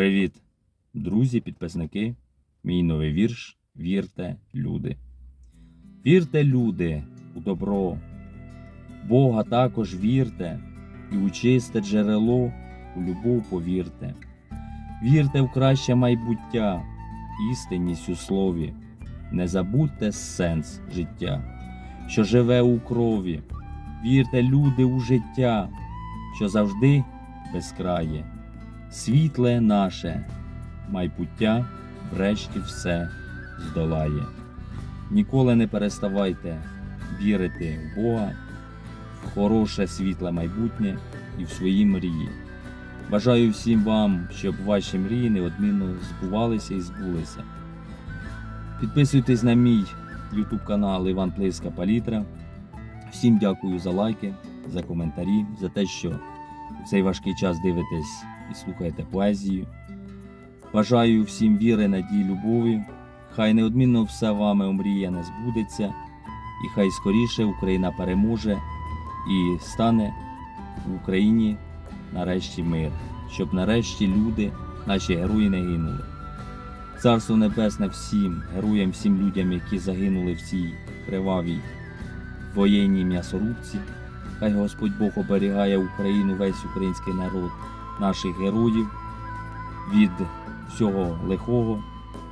Привіт, друзі, підписники. Мій новий вірш Вірте, люди. Вірте, люди, у добро. Бога також вірте, і у чисте джерело, у любов повірте. Вірте в краще майбуття, істинність у слові. Не забудьте сенс життя, що живе у крові. Вірте, люди, у життя, що завжди безкрає. Світле наше майбуття врешті все здолає. Ніколи не переставайте вірити в Бога, в хороше світле майбутнє і в свої мрії. Бажаю всім вам, щоб ваші мрії неодмінно збувалися і збулися. Підписуйтесь на мій YouTube канал Іван Плиска Палітра. Всім дякую за лайки, за коментарі, за те, що в цей важкий час дивитесь і слухаєте поезію. Бажаю всім віри, надії, любові. Хай неодмінно все вами омріяне збудеться, і хай скоріше Україна переможе і стане в Україні нарешті мир, щоб нарешті люди, наші герої не гинули. Царство Небесне всім героям, всім людям, які загинули в цій кривавій воєнній м'ясорубці. Хай Господь Бог оберігає Україну, весь український народ, наших героїв від всього лихого,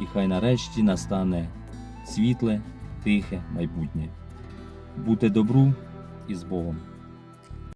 і хай нарешті настане світле, тихе майбутнє. Бути добру і з Богом.